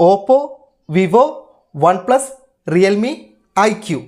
Oppo Vivo OnePlus Realme iQOO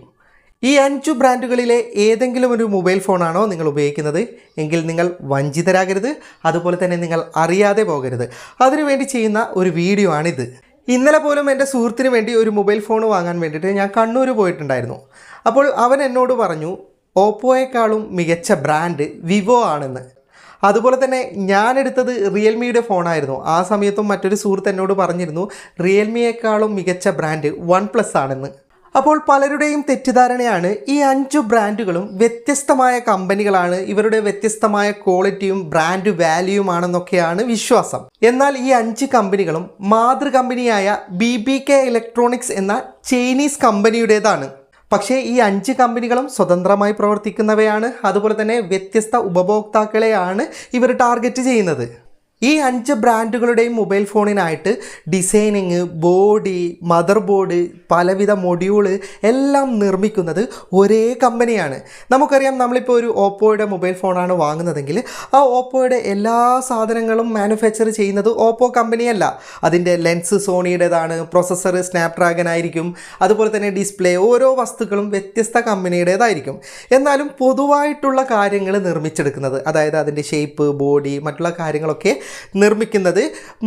ഈ അഞ്ചു ബ്രാൻഡുകളിലെ ഏതെങ്കിലും ഒരു മൊബൈൽ ഫോണാണോ നിങ്ങൾ ഉപയോഗിക്കുന്നത്? എങ്കിൽ നിങ്ങൾ വഞ്ചിതരാകരുത്. അതുപോലെ തന്നെ നിങ്ങൾ അറിയാതെ പോകരുത്. അതിനുവേണ്ടി ചെയ്യുന്ന ഒരു വീഡിയോ ആണിത്. ഇന്നലെ പോലും എന്റെ സുഹൃത്തിന് വേണ്ടി ഒരു മൊബൈൽ ഫോൺ വാങ്ങാൻ വേണ്ടിയിട്ട് ഞാൻ കണ്ണൂർ പോയിട്ടുണ്ടായിരുന്നു. അപ്പോൾ അവൻ എന്നോട് പറഞ്ഞു ഓപ്പോയേക്കാളും മികച്ച ബ്രാൻഡ് വിവോ ആണെന്ന്. അതുപോലെ തന്നെ ഞാൻ എടുത്തത് റിയൽമിയുടെ ഫോണായിരുന്നു ആ സമയത്തും മറ്റൊരു സുഹൃത്ത് എന്നോട് പറഞ്ഞിരുന്നു റിയൽമിയേക്കാളും മികച്ച ബ്രാൻഡ് വൺ പ്ലസ് ആണെന്ന്. അപ്പോൾ പലരുടെയും തെറ്റിദ്ധാരണയാണ് ഈ അഞ്ചു ബ്രാൻഡുകളും വ്യത്യസ്തമായ കമ്പനികളാണ് ഇവരുടെ വ്യത്യസ്തമായ ക്വാളിറ്റിയും ബ്രാൻഡ് വാല്യൂമാണെന്നൊക്കെയാണ് വിശ്വാസം. എന്നാൽ ഈ അഞ്ച് കമ്പനികളും മാതൃ കമ്പനിയായ ബി ബി കെ ഇലക്ട്രോണിക്സ് എന്ന ചൈനീസ് കമ്പനിയുടേതാണ് പക്ഷേ ഈ അഞ്ച് കമ്പനികളും സ്വതന്ത്രമായി പ്രവർത്തിക്കുന്നവയാണ്. അതുപോലെ തന്നെ വ്യത്യസ്ത ഉപഭോക്താക്കളെയാണ് ഇവർ ടാർഗറ്റ് ചെയ്യുന്നത്. ഈ അഞ്ച് ബ്രാൻഡുകളുടെയും മൊബൈൽ ഫോണിനായിട്ട് ഡിസൈനിങ് ബോഡി മദർ ബോർഡ് പലവിധ മൊഡ്യൂൾ എല്ലാം നിർമ്മിക്കുന്നത് ഒരേ കമ്പനിയാണ്. നമുക്കറിയാം നമ്മളിപ്പോൾ ഒരു ഓപ്പോയുടെ മൊബൈൽ ഫോണാണ് വാങ്ങുന്നതെങ്കിൽ ആ ഓപ്പോയുടെ എല്ലാ സാധനങ്ങളും മാനുഫാക്ചർ ചെയ്യുന്നത് ഓപ്പോ കമ്പനിയല്ല. അതിന്റെ ലെൻസ് സോണിയുടേതാണ് പ്രൊസസ്സർ സ്നാപ്ഡ്രാഗൺ ആയിരിക്കും അതുപോലെ തന്നെ ഡിസ്പ്ലേ ഓരോ വസ്തുക്കളും വ്യത്യസ്ത കമ്പനിയുടേതായിരിക്കും. എന്നാലും പൊതുവായിട്ടുള്ള കാര്യങ്ങൾ നിർമ്മിച്ചെടുക്കുന്നത് അതായത് അതിന്റെ ഷേപ്പ് ബോഡി മറ്റുള്ള കാര്യങ്ങളൊക്കെ നിർമ്മിക്കുന്നത്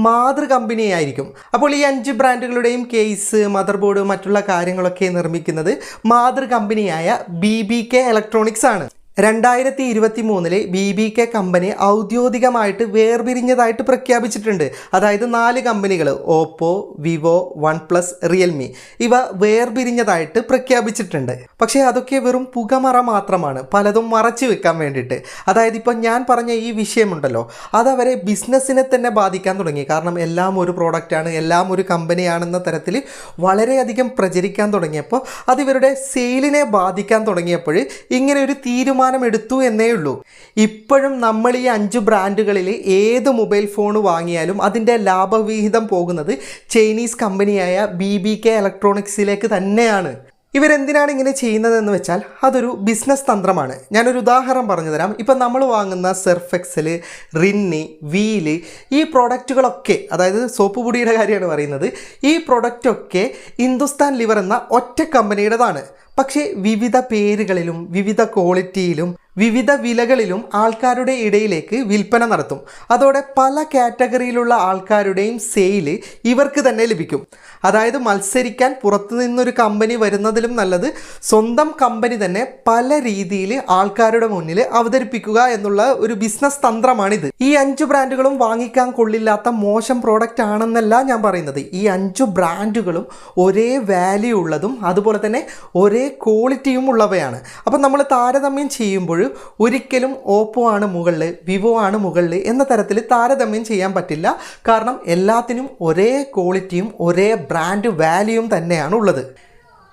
മാതൃ കമ്പനിയായിരിക്കും അപ്പോൾ ഈ അഞ്ച് ബ്രാൻഡുകളുടെയും കേസ് മദർ ബോർഡ് മറ്റുള്ള കാര്യങ്ങളൊക്കെ നിർമ്മിക്കുന്നത് മാതൃ കമ്പനിയായ ബി ബി കെ ഇലക്ട്രോണിക്സ് ആണ്. രണ്ടായിരത്തി ഇരുപത്തി മൂന്നിലെ ബി ബി കെ കമ്പനി ഔദ്യോഗികമായിട്ട് വേർപിരിഞ്ഞതായിട്ട് പ്രഖ്യാപിച്ചിട്ടുണ്ട്. അതായത് നാല് കമ്പനികൾ Oppo Vivo OnePlus Realme ഇവ വേർപിരിഞ്ഞതായിട്ട് പ്രഖ്യാപിച്ചിട്ടുണ്ട്. പക്ഷേ അതൊക്കെ വെറും പുകമറ മാത്രമാണ് പലതും മറച്ചു വെക്കാൻ വേണ്ടിയിട്ട്. അതായത് ഇപ്പോൾ ഞാൻ പറഞ്ഞ ഈ വിഷയമുണ്ടല്ലോ അതവരെ ബിസിനസ്സിനെ തന്നെ ബാധിക്കാൻ തുടങ്ങി. കാരണം എല്ലാം ഒരു പ്രോഡക്റ്റാണ് എല്ലാം ഒരു കമ്പനിയാണെന്ന തരത്തിൽ വളരെയധികം പ്രചരിക്കാൻ തുടങ്ങിയപ്പോൾ അത് ഇവരുടെ സെയിലിനെ ബാധിക്കാൻ തുടങ്ങിയപ്പോൾ ഇങ്ങനെ ഒരു തീരുമാനം എടുത്തു എന്നേ ഉള്ളൂ. ഇപ്പോഴും നമ്മൾ ഈ അഞ്ച് ബ്രാൻഡുകളിൽ ഏത് മൊബൈൽ ഫോൺ വാങ്ങിയാലും അതിന്റെ ലാഭവിഹിതം പോകുന്നത് ചൈനീസ് കമ്പനിയായ ബി ബി കെ ഇലക്ട്രോണിക്സിലേക്ക് തന്നെയാണ്. ഇവരെന്തിനാണ് ഇങ്ങനെ ചെയ്യുന്നതെന്ന് വെച്ചാൽ അതൊരു ബിസിനസ് തന്ത്രമാണ്. ഞാനൊരു ഉദാഹരണം പറഞ്ഞു തരാം ഇപ്പം നമ്മൾ വാങ്ങുന്ന സെർഫെക്സൽ റിന്നി വീൽ ഈ പ്രോഡക്റ്റുകളൊക്കെ അതായത് സോപ്പ് പൊടിയുടെ കാര്യമാണ് പറയുന്നത് ഈ പ്രൊഡക്റ്റൊക്കെ ഹിന്ദുസ്ഥാൻ ലിവർ എന്ന ഒറ്റ കമ്പനിയുടേതാണ്. പക്ഷേ വിവിധ പേരുകളിലും വിവിധ ക്വാളിറ്റിയിലും വിവിധ വിലകളിലും ആൾക്കാരുടെ ഇടയിലേക്ക് വിൽപ്പന നടത്തും. അതോടെ പല കാറ്റഗറിയിലുള്ള ആൾക്കാരുടെയും സെയിൽ ഇവർക്ക് തന്നെ ലഭിക്കും. അതായത് മത്സരിക്കാൻ പുറത്തുനിന്നൊരു കമ്പനി വരുന്നതിലും നല്ലത് സ്വന്തം കമ്പനി തന്നെ പല രീതിയിൽ ആൾക്കാരുടെ മുന്നിൽ അവതരിപ്പിക്കുക എന്നുള്ള ഒരു ബിസിനസ് തന്ത്രമാണിത്. ഈ അഞ്ച് ബ്രാൻഡുകളും വാങ്ങിക്കാൻ കൊള്ളില്ലാത്ത മോശം പ്രോഡക്റ്റ് ആണെന്നല്ല ഞാൻ പറയുന്നത്. ഈ അഞ്ചു ബ്രാൻഡുകളും ഒരേ വാല്യൂ ഉള്ളതും അതുപോലെ തന്നെ ഒരേ ക്വാളിറ്റിയും ഉള്ളവയാണ്. അപ്പം നമ്മൾ താരതമ്യം ചെയ്യുമ്പോൾ ഒരിക്കലും ഓപ്പോ ആണ് മുകളിൽ വിവോ ആണ് മുകളിൽ എന്ന തരത്തിൽ താരതമ്യം ചെയ്യാൻ പറ്റില്ല. കാരണം എല്ലാത്തിനും ഒരേ ക്വാളിറ്റിയും ഒരേ ബ്രാൻഡ് വാല്യൂയും തന്നെയാണ് ഉള്ളത്.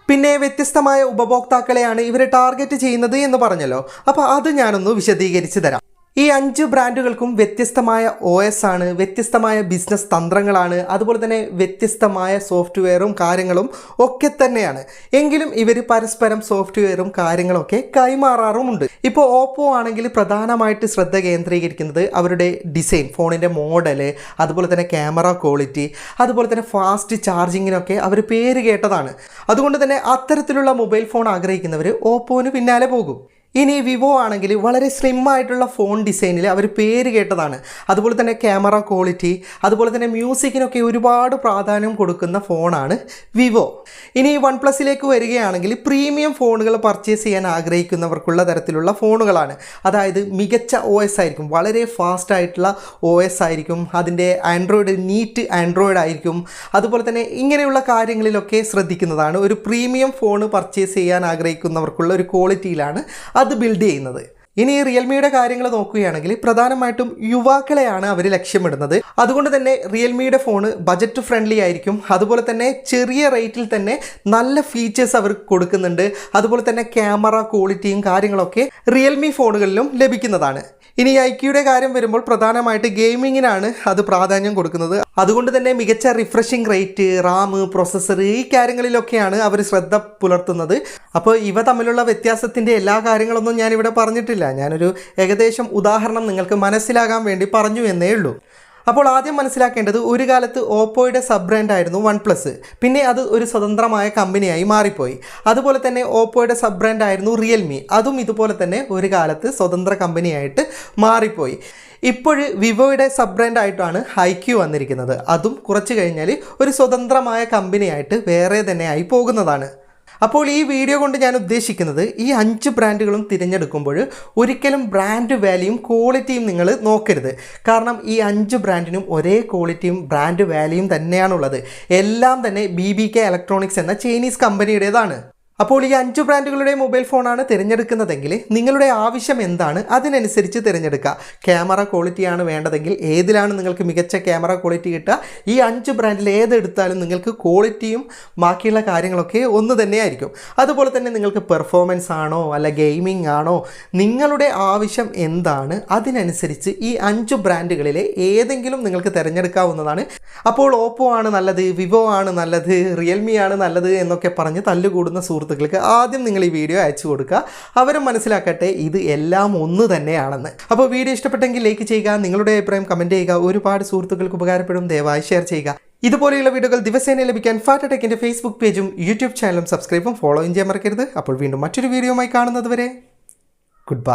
പിന്നെ വ്യത്യസ്തമായ ഉപഭോക്താക്കളെയാണ് ഇവർ ടാർഗറ്റ് ചെയ്യുന്നത് എന്ന് പറഞ്ഞല്ലോ. അപ്പോൾ അത് ഞാനൊന്ന് വിശദീകരിച്ച് തരാം. ഈ അഞ്ച് ബ്രാൻഡുകൾക്കും വ്യത്യസ്തമായ ഒ എസ് ആണ് വ്യത്യസ്തമായ ബിസിനസ് തന്ത്രങ്ങളാണ് അതുപോലെ തന്നെ വ്യത്യസ്തമായ സോഫ്റ്റ്വെയറും കാര്യങ്ങളും ഒക്കെ തന്നെയാണ്. എങ്കിലും ഇവർ പരസ്പരം സോഫ്റ്റ്വെയറും കാര്യങ്ങളൊക്കെ കൈമാറാറുമുണ്ട്. ഇപ്പോൾ ഓപ്പോ ആണെങ്കിൽ പ്രധാനമായിട്ട് ശ്രദ്ധ കേന്ദ്രീകരിക്കുന്നത് അവരുടെ ഡിസൈൻ ഫോണിന്റെ മോഡൽ അതുപോലെ തന്നെ ക്യാമറ ക്വാളിറ്റി അതുപോലെ തന്നെ ഫാസ്റ്റ് ചാർജിങ്ങിനൊക്കെ അവർ പേര് കേട്ടതാണ്. അതുകൊണ്ട് തന്നെ അത്തരത്തിലുള്ള മൊബൈൽ ഫോൺ ആഗ്രഹിക്കുന്നവർ ഓപ്പോന് പിന്നാലെ പോകും. ഇനി വിവോ ആണെങ്കിൽ വളരെ സ്ലിം ആയിട്ടുള്ള ഫോൺ ഡിസൈനിൽ അവർ പേര് കേട്ടതാണ്. അതുപോലെ തന്നെ ക്യാമറ ക്വാളിറ്റി അതുപോലെ തന്നെ മ്യൂസിക്കിനൊക്കെ ഒരുപാട് പ്രാധാന്യം കൊടുക്കുന്ന ഫോണാണ് വിവോ. ഇനി വൺ പ്ലസിലേക്ക് വരികയാണെങ്കിൽ പ്രീമിയം ഫോണുകൾ പർച്ചേസ് ചെയ്യാൻ ആഗ്രഹിക്കുന്നവർക്കുള്ള തരത്തിലുള്ള ഫോണുകളാണ് അതായത് മികച്ച ഒ എസ് ആയിരിക്കും വളരെ ഫാസ്റ്റ് ആയിട്ടുള്ള ഒ എസ് ആയിരിക്കും അതിന്റെ ആൻഡ്രോയിഡ് നീറ്റ് ആൻഡ്രോയിഡ് ആയിരിക്കും. അതുപോലെ തന്നെ ഇങ്ങനെയുള്ള കാര്യങ്ങളിലൊക്കെ ശ്രദ്ധിക്കുന്നതാണ്. ഒരു പ്രീമിയം ഫോൺ പർച്ചേസ് ചെയ്യാൻ ആഗ്രഹിക്കുന്നവർക്കുള്ള ഒരു ക്വാളിറ്റിയിലാണ് അത് ബിൽഡ് ചെയ്യുന്നത്. ഇനി റിയൽമിയുടെ കാര്യങ്ങൾ നോക്കുകയാണെങ്കിൽ പ്രധാനമായിട്ടും യുവാക്കളെയാണ് അവർ ലക്ഷ്യമിടുന്നത്. അതുകൊണ്ട് തന്നെ റിയൽമിയുടെ ഫോൺ ബജറ്റ് ഫ്രണ്ട്ലി ആയിരിക്കും. അതുപോലെ തന്നെ ചെറിയ റേറ്റിൽ തന്നെ നല്ല ഫീച്ചേഴ്സ് അവർ കൊടുക്കുന്നുണ്ട്. അതുപോലെ തന്നെ ക്യാമറ ക്വാളിറ്റിയും കാര്യങ്ങളൊക്കെ റിയൽമി ഫോണുകളിലും ലഭിക്കുന്നതാണ്. ഇനി ഐക്യയുടെ കാര്യം വരുമ്പോൾ പ്രധാനമായിട്ട് ഗെയിമിങ്ങിനാണ് അത് പ്രാധാന്യം കൊടുക്കുന്നത്. അതുകൊണ്ട് തന്നെ മികച്ച റിഫ്രഷിംഗ് റേറ്റ് റാം പ്രോസസ്സർ ഈ കാര്യങ്ങളിലൊക്കെയാണ് അവർ ശ്രദ്ധ പുലർത്തുന്നത്. അപ്പോൾ ഇവ തമ്മിലുള്ള വ്യത്യാസത്തിന്റെ എല്ലാ കാര്യങ്ങളൊന്നും ഞാനിവിടെ പറഞ്ഞിട്ടില്ല. ഞാനൊരു ഏകദേശം ഉദാഹരണം നിങ്ങൾക്ക് മനസ്സിലാകാൻ വേണ്ടി പറഞ്ഞു എന്നേ ഉള്ളൂ. അപ്പോൾ ആദ്യം മനസ്സിലാക്കേണ്ടത് ഒരു കാലത്ത് ഓപ്പോയുടെ സബ് ബ്രാൻഡ് ആയിരുന്നു വൺ പ്ലസ് പിന്നെ അത് ഒരു സ്വതന്ത്രമായ കമ്പനിയായി മാറിപ്പോയി. അതുപോലെ തന്നെ ഓപ്പോയുടെ സബ് ബ്രാൻഡ് ആയിരുന്നു റിയൽമി. അതും ഇതുപോലെ തന്നെ ഒരു കാലത്ത് സ്വതന്ത്ര കമ്പനിയായിട്ട് മാറിപ്പോയി. ഇപ്പോഴ് വിവോയുടെ സബ് ബ്രാൻഡ് ആയിട്ടാണ് ഹൈക്യു വന്നിരിക്കുന്നത്. അതും കുറച്ച് കഴിഞ്ഞാൽ ഒരു സ്വതന്ത്രമായ കമ്പനിയായിട്ട് വേറെ തന്നെ ആയി പോകുന്നതാണ്. അപ്പോൾ ഈ വീഡിയോ കൊണ്ട് ഞാൻ ഉദ്ദേശിക്കുന്നത് ഈ അഞ്ച് ബ്രാൻഡുകളും തിരഞ്ഞെടുക്കുമ്പോൾ ഒരിക്കലും ബ്രാൻഡ് വാല്യൂയും ക്വാളിറ്റിയും നിങ്ങൾ നോക്കരുത്. കാരണം ഈ അഞ്ച് ബ്രാൻഡിനും ഒരേ ക്വാളിറ്റിയും ബ്രാൻഡ് വാല്യൂയും തന്നെയാണുള്ളത്. എല്ലാം തന്നെ ബി ബി കെ ഇലക്ട്രോണിക്സ് എന്ന ചൈനീസ് കമ്പനിയുടേതാണ് അപ്പോൾ ഈ അഞ്ച് ബ്രാൻഡുകളുടെ മൊബൈൽ ഫോണാണ് തിരഞ്ഞെടുക്കുന്നതെങ്കിൽ നിങ്ങളുടെ ആവശ്യം എന്താണ്? അതിനനുസരിച്ച് തിരഞ്ഞെടുക്കുക. ക്യാമറ ക്വാളിറ്റിയാണ് വേണ്ടതെങ്കിൽ ഏതിലാണ് നിങ്ങൾക്ക് മികച്ച ക്യാമറ ക്വാളിറ്റി കിട്ടുക? ഈ അഞ്ച് ബ്രാൻഡിൽ ഏതെടുത്താലും നിങ്ങൾക്ക് ക്വാളിറ്റിയും ബാക്കിയുള്ള കാര്യങ്ങളൊക്കെ ഒന്ന് തന്നെയായിരിക്കും. അതുപോലെ തന്നെ നിങ്ങൾക്ക് പെർഫോമൻസ് ആണോ അല്ല ഗെയിമിംഗ് ആണോ നിങ്ങളുടെ ആവശ്യം എന്താണ്? അതിനനുസരിച്ച് ഈ അഞ്ച് ബ്രാൻഡുകളിലെ ഏതെങ്കിലും നിങ്ങൾക്ക് തിരഞ്ഞെടുക്കാവുന്നതാണ്. അപ്പോൾ ഓപ്പോ ആണ് നല്ലത് വിവോ ആണ് നല്ലത് റിയൽമി ആണ് നല്ലത് എന്നൊക്കെ പറഞ്ഞ് തല്ലുകൂടുന്ന സുഹൃത്തുക്കൾക്ക് ആദ്യം നിങ്ങൾ ഈ വീഡിയോ അയച്ചു കൊടുക്കുക. അവരും മനസ്സിലാക്കട്ടെ ഇത് എല്ലാം ഒന്ന് തന്നെയാണെന്ന്. അപ്പോൾ വീഡിയോ ഇഷ്ടപ്പെട്ടെങ്കിൽ ലൈക്ക് ചെയ്യുക നിങ്ങളുടെ അഭിപ്രായം കമന്റ് ചെയ്യുക ഒരുപാട് സുഹൃത്തുക്കൾക്ക് ഉപകാരപ്പെടും ദയവായി ഷെയർ ചെയ്യുക. ഇതുപോലെയുള്ള വീഡിയോകൾ ദിവസേന ലഭിക്കാൻ ഫാറ്റ് ടെക്കിന്റെ ഫേസ്ബുക്ക് പേജും യൂട്യൂബ് ചാനലും സബ്സ്ക്രൈബും ഫോളോയും ചെയ്യാൻ മറക്കരുത്. അപ്പോൾ വീണ്ടും മറ്റൊരു വീഡിയോയുമായി കാണുന്നത് വരെ ഗുഡ് ബൈ